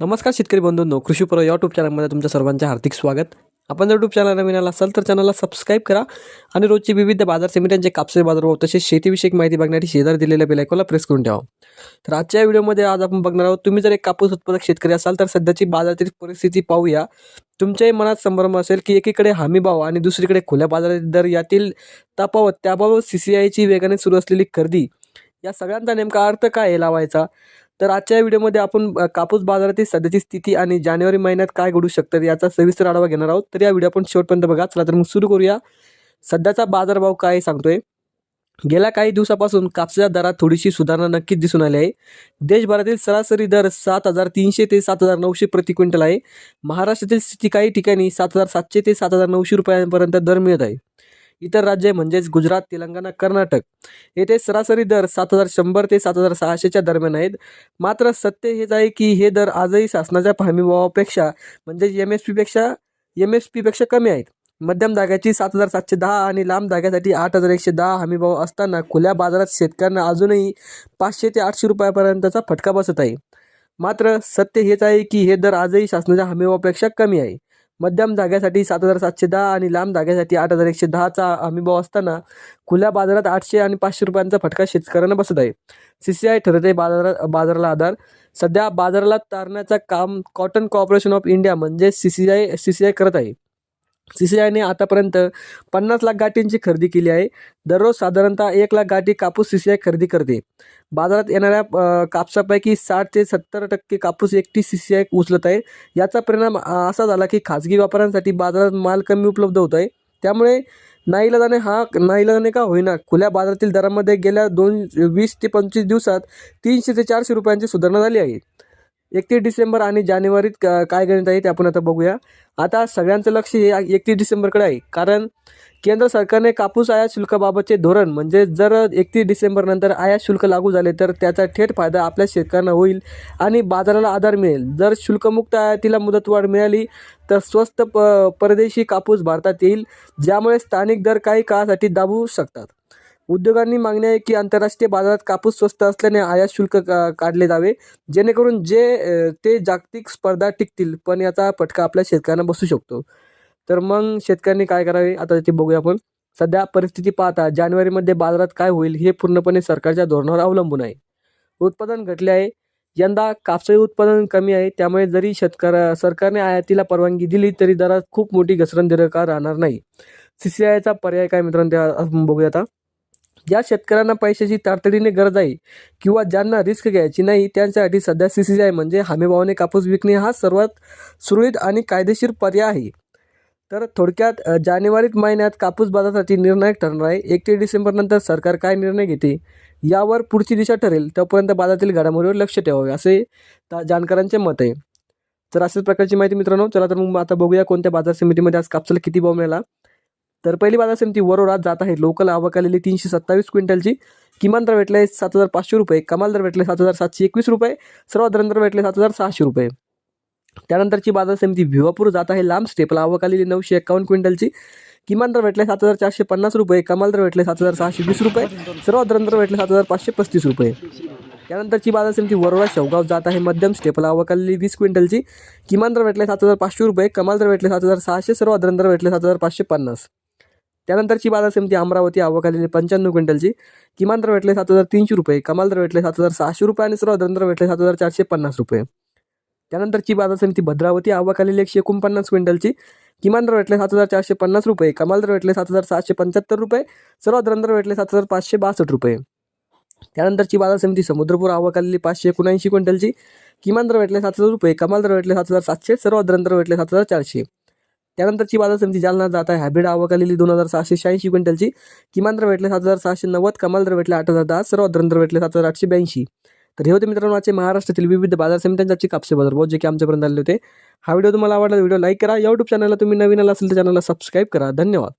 नमस्कार शेतकरी बंधूंनो कृषीपूर्व यूट्यूब चॅनलमध्ये तुमच्या सर्वांचे हार्दिक स्वागत. आपण जर यूट्यूब चॅनल नवीन आला असाल तर चॅनलला सबस्क्राईब करा आणि रोजची विविध बाजार समित्यांचे कापसे बाजारभाव तसेच शेतीविषयक माहिती बघण्यासाठी शेजार दिलेल्या बेलायकोला प्रेस करून ठेवा. तर आजच्या व्हिडिओमध्ये आज आपण बघणार आहोत तुम्ही जर एक कापूस उत्पादक शेतकरी असाल तर सध्याची बाजारातील परिस्थिती पाहूया. तुमच्याही मनात संभ्रम असेल की एकीकडे हमीभाव आणि दुसरीकडे खुल्या बाजारातील दर यातील तफावत त्याबाबत सी सी आयची वेगाने सुरू असलेली खरेदी या सगळ्यांचा नेमका अर्थ काय आहे लावायचा? तर आजच्या व्हिडिओमध्ये आपण कापूस बाजारातील सध्याची स्थिती आणि जानेवारी महिन्यात काय घडू शकतं याचा सविस्तर आढावा घेणार आहोत. तर या व्हिडिओ आपण शेवटपर्यंत बघा. चला तर मग सुरू करूया. सध्याचा बाजारभाव काय सांगतोय? गेल्या काही दिवसापासून कापसाच्या दरात थोडीशी सुधारणा नक्कीच दिसून आली आहे. देशभरातील सरासरी दर सात हजार तीनशे ते सात हजार नऊशे प्रति क्विंटल आहे. महाराष्ट्रातील स्थिती काही ठिकाणी सात हजार सातशे ते सात हजार नऊशे रुपयांपर्यंत दर मिळत आहे. इतर राज्ये म्हणजेच गुजरात तेलंगणा कर्नाटक. येथे सरासरी दर सात हजार शंभर ते सात हजार सहाशेच्या दरम्यान आहेत. मात्र सत्य हेच आहे की हे दर आजही शासनाच्या हमीभावापेक्षा म्हणजेच एम एस पीपेक्षा एम एस पीपेक्षा कमी आहेत. मध्यम धाग्याची सात हजार सातशे दहा आणि लांब धाग्यासाठी आठ हजार एकशे दहा हमीभाव असताना खुल्या बाजारात शेतकऱ्यांना अजूनही पाचशे ते आठशे रुपयापर्यंतचा फटका बसत आहे. मात्र सत्य हेच आहे की हे दर आजही शासनाच्या हमीभावापेक्षा कमी आहे. मध्यम धाग्यासाठी सात हजार सातशे दहा आणि लांब धाग्यासाठी आठ हजार एकशे दहाचा हमीभाव असताना खुल्या बाजारात आठशे आणि पाचशे रुपयांचा फटका शेतकऱ्यांना बसत आहे. सी सी आय ठरते आहे बाजारात बाजाराला आधार. सध्या बाजाराला तारण्याचं काम कॉटन कॉर्पोरेशन ऑफ इंडिया म्हणजे C C I C C I करत आहे. सी सी आयने आतापर्यंत पन्नास लाख गाठींची खरेदी केली आहे. दररोज साधारणतः एक लाख गाठी कापूस सी सी आय खरेदी करते. बाजारात येणाऱ्या कापसापैकी साठ ते सत्तर टक्के कापूस एकटी सी सी आय उचलत आहे. याचा परिणाम असा झाला की खाजगी व्यापाऱ्यांसाठी बाजारात माल कमी उपलब्ध होत आहे त्यामुळे नाईलाजाने हा नाईलाजाने का होईना खुल्या बाजारातील दरामध्ये गेल्या दोन वीस ते पंचवीस दिवसात तीनशे ते चारशे रुपयांची सुधारणा झाली आहे. एकतीस डिसेंबर आणि जानेवारीत का काय गणित आहे ते आपण आता बघूया. आता सगळ्यांचं लक्ष हे एकतीस डिसेंबरकडे आहे. कारण केंद्र सरकारने कापूस आयात शुल्काबाबतचे धोरण म्हणजे जर एकतीस डिसेंबरनंतर आयात शुल्क लागू झाले तर त्याचा थेट फायदा आपल्या शेतकऱ्यांना होईल आणि बाजाराला आधार मिळेल. जर शुल्कमुक्त आयातीला मुदतवाढ मिळाली तर स्वस्त प परदेशी कापूस भारतात येईल ज्यामुळे स्थानिक दर काही काळासाठी दाबू शकतात. उद्योगांनी मागणी आहे की आंतरराष्ट्रीय बाजारात कापूस स्वस्त असल्याने आयात शुल्क का- काढले जावे जेणेकरून जे ते जागतिक स्पर्धा टिकतील पण याचा फटका आपल्या शेतकऱ्यांना बसू शकतो. तर मग शेतकऱ्यांनी काय करावे? आता ते बघूया आपण. सध्या परिस्थिती पाहता जानेवारीमध्ये बाजारात काय होईल हे पूर्णपणे सरकारच्या धोरणावर अवलंबून आहे. उत्पादन घटले आहे. यंदा कापसाचे उत्पादन कमी आहे. त्यामुळे जरी शेतकऱ्या सरकारने आयातीला परवानगी दिली तरी दरात खूप मोठी घसरण दीर्घकाळ राहणार नाही. सी सी आयचा पर्याय काय मित्रांनो? बघूया आता. ज्या शेतकऱ्यांना पैशाची तातडीने गरज आहे किंवा ज्यांना रिस्क घ्यायची नाही त्यांच्यासाठी सध्या सी सी आय म्हणजे हमीभावाने कापूस विकणे हा सर्वात सुरळीत आणि कायदेशीर पर्याय आहे. तर थोडक्यात जानेवारीत महिन्यात कापूस बाजारासाठी निर्णायक ठरणार आहे. एकतीस डिसेंबरनंतर सरकार काय निर्णय घेते यावर पुढची दिशा ठरेल तोपर्यंत बाजारातील घडामोडीवर लक्ष ठेवावे असे जाणकारांचे मत आहे. तर अशाच प्रकारची माहिती मित्रांनो चला तर मग आता बघूया कोणत्या बाजार समितीमध्ये आज कापसाला किती भाव मिळाला. तर पहिली बाजार समिती वरोरात जात आहे. लोकल आवक आलेली तीनशे सत्तावीस क्विंटलची. किमान दर भेटले सात हजार पाचशे रुपये. कमाल दर भेटले सात हजार सातशे एकवीस रुपये. सर्वात दर भेटले सात हजार सहाशे रुपये. त्यानंतरची बाजार समिती भिवापूर जात आहे. लांब स्टेपला आवक आलेली नऊशे एकावन्न क्विंटलची. किमान दर भेटले सात हजार चारशे पन्नास रुपये. कमाल दर भेटले सात हजार सहाशे वीस रुपये. सर्वात दर भेटले सात हजार पाचशे पस्तीस रुपये. त्यानंतरची बाजार समिती वरोरा शेवगाव जात आहे. मध्यम स्टेपला आवक आलेली वीस क्विंटलची. किमान दर भेटले सात हजार पाचशे रुपये. कमाल दर भेटले सात हजार सहाशे. सर्वात दर भेटले सात हजार पाचशे पन्नास. त्यानंतरची बाजार समिती अमरावती आवक पंच्याण्णव क्विंटलची. किमान दर भेटले सात हजार तीनशे रुपये कमाल दर भेटले सात हजार सहाशे रुपये आणि सर्वात दर भेटले सात हजार चारशे पन्नास रुपये. त्यानंतरची बाजार समिती भद्रावती आवाखालील एकशे एकोणपन्नास क्विंटलची. किमान दर भेटले सात हजार चारशे पन्नास रुपये कमाल दर भेटले सात हजार सहाशे पंच्याहत्तर रुपये सर्वात दर भेटले सात हजार पाचशे बासष्ट रुपये. त्यानंतरची बाजार समिती समुद्रपूर आवाखालील पाचशे एकोणऐंशी क्विंटलची. किमान दर भेटले सात हजार रुपये कमाल दर भेटले सात हजार सातशे सर्वात दर भेटले सात हजार चारशे. त्यानंतरची बाजार समिती जालना जात आहे. हॅबिड आवक आलेली दोन हजार सहाशे शहाऐंशी क्विंटलची. किमान दर भेटले सात हजार सहाशे नव्वद कमाल दर भेटले आठ हजार दहा सर्वात दर भेटले सात हजार आठशे ब्याऐंशी. तर हे होते मित्रांनो आजचे महाराष्ट्रातील विविध बाजार समित्यांचे कापसे बाजार. बहुत जे की आमच्यापर्यंत आले होते. हा व्हिडिओ तुम्हाला आवडला व्हिडिओ लाईक करा. या यूट्यूब चॅनलला तुम्ही नवीन आला असेल तर चॅनलला सबस्क्राईब करा. धन्यवाद.